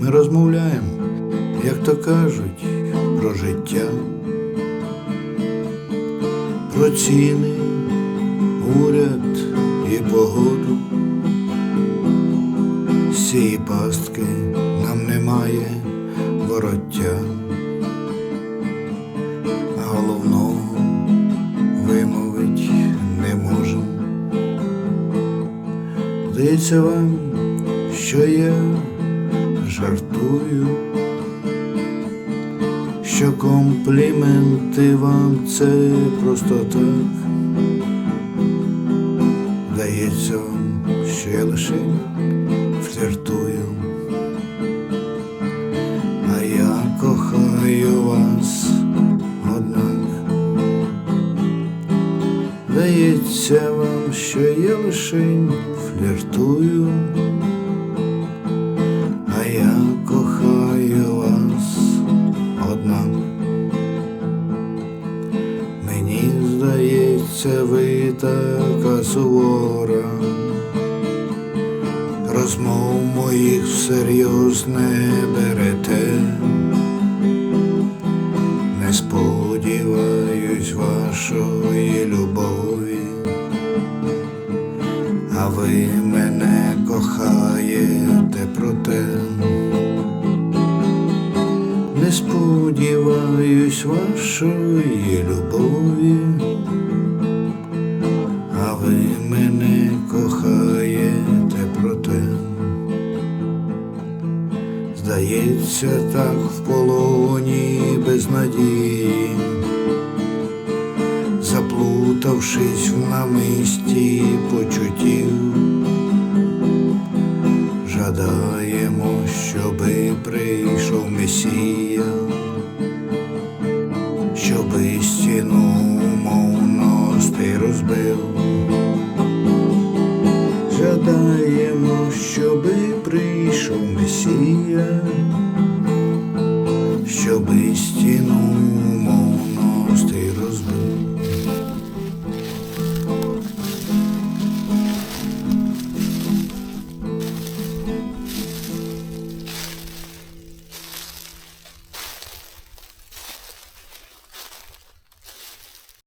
Ми розмовляємо, як то кажуть, про життя, про ціни, уряд і погоду. З цієї пастки нам немає вороття, головного вимовить не можем. Здається вам, що я жартую, що компліменти вам це просто так. Здається вам, що я лише фліртую, а я кохаю вас однак. Здається вам, що я лише фліртую, здається, ви така сувора, розмов моїх всерйоз не берете. Не сподіваюсь вашої любові, а ви мене кохаєте проте. Не сподіваюсь вашої любові, ви мене кохаєте проте. Здається, так в полоні без надії, заплутавшись в намисті почуттів, жадаємо, щоби прийшов Месія, щоби стіну мовності розбив. Прийшов Месія,